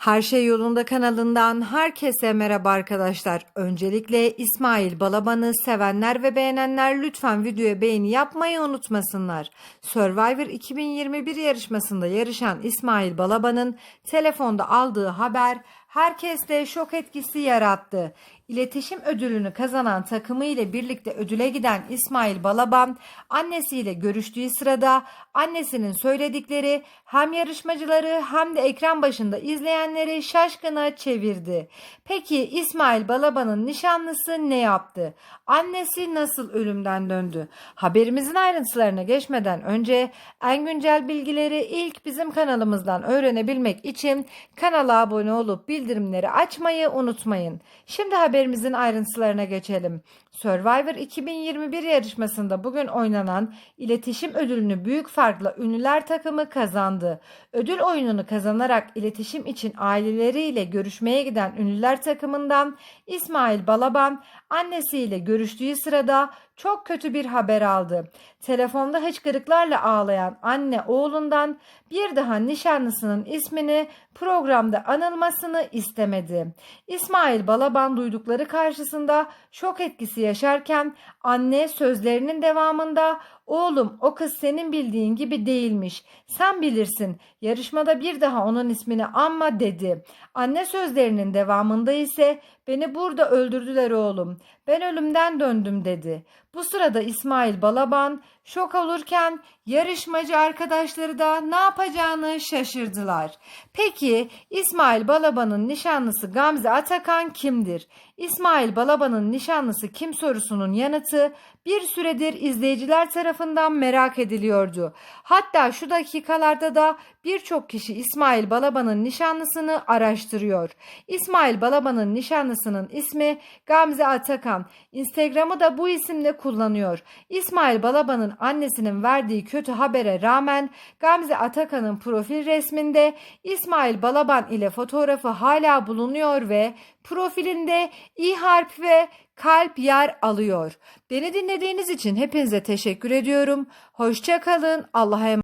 Her Şey Yolunda kanalından herkese merhaba arkadaşlar. Öncelikle İsmail Balaban'ı sevenler ve beğenenler lütfen videoya beğeni yapmayı unutmasınlar. Survivor 2021 yarışmasında yarışan İsmail Balaban'ın telefonda aldığı haber herkeste şok etkisi yarattı. İletişim ödülünü kazanan takımı ile birlikte ödüle giden İsmail Balaban annesiyle görüştüğü sırada annesinin söyledikleri hem yarışmacıları hem de ekran başında izleyenleri şaşkına çevirdi. Peki İsmail Balaban'ın nişanlısı ne yaptı? Annesi nasıl ölümden döndü? Haberimizin ayrıntılarına geçmeden önce en güncel bilgileri ilk bizim kanalımızdan öğrenebilmek için kanala abone olup bildirimleri açmayı unutmayın. Şimdi haberimizin ayrıntılarına geçelim. Survivor 2021 yarışmasında bugün oynanan iletişim ödülünü büyük farkla ünlüler takımı kazandı. Ödül oyununu kazanarak iletişim için aileleriyle görüşmeye giden ünlüler takımından İsmail Balaban annesiyle görüştüğü sırada çok kötü bir haber aldı. Telefonda hıçkırıklarla ağlayan anne oğlundan bir daha nişanlısının ismini programda anılmasını istemedi. İsmail Balaban duydukları karşısında şok etkisi yaşarken anne sözlerinin devamında oğlum o kız senin bildiğin gibi değilmiş. Sen bilirsin. Yarışmada bir daha onun ismini anma dedi. Anne sözlerinin devamında ise beni burada öldürdüler oğlum. Ben ölümden döndüm dedi. Bu sırada İsmail Balaban şok olurken yarışmacı arkadaşları da ne yapacağını şaşırdılar. Peki İsmail Balaban'ın nişanlısı Gamze Atakan kimdir? İsmail Balaban'ın nişanlısı kim sorusunun yanıtı bir süredir izleyiciler tarafından merak ediliyordu. Hatta şu dakikalarda da birçok kişi İsmail Balaban'ın nişanlısını araştırıyor. İsmail Balaban'ın nişanlısının ismi Gamze Atakan. Instagram'ı da bu isimle kullanıyor. İsmail Balaban'ın annesinin verdiği kötü habere rağmen Gamze Atakan'ın profil resminde İsmail Balaban ile fotoğrafı hala bulunuyor ve profilinde i harf ve kalp yer alıyor. Beni dinlediğiniz için hepinize teşekkür ediyorum. Hoşça kalın. Allah'a emanet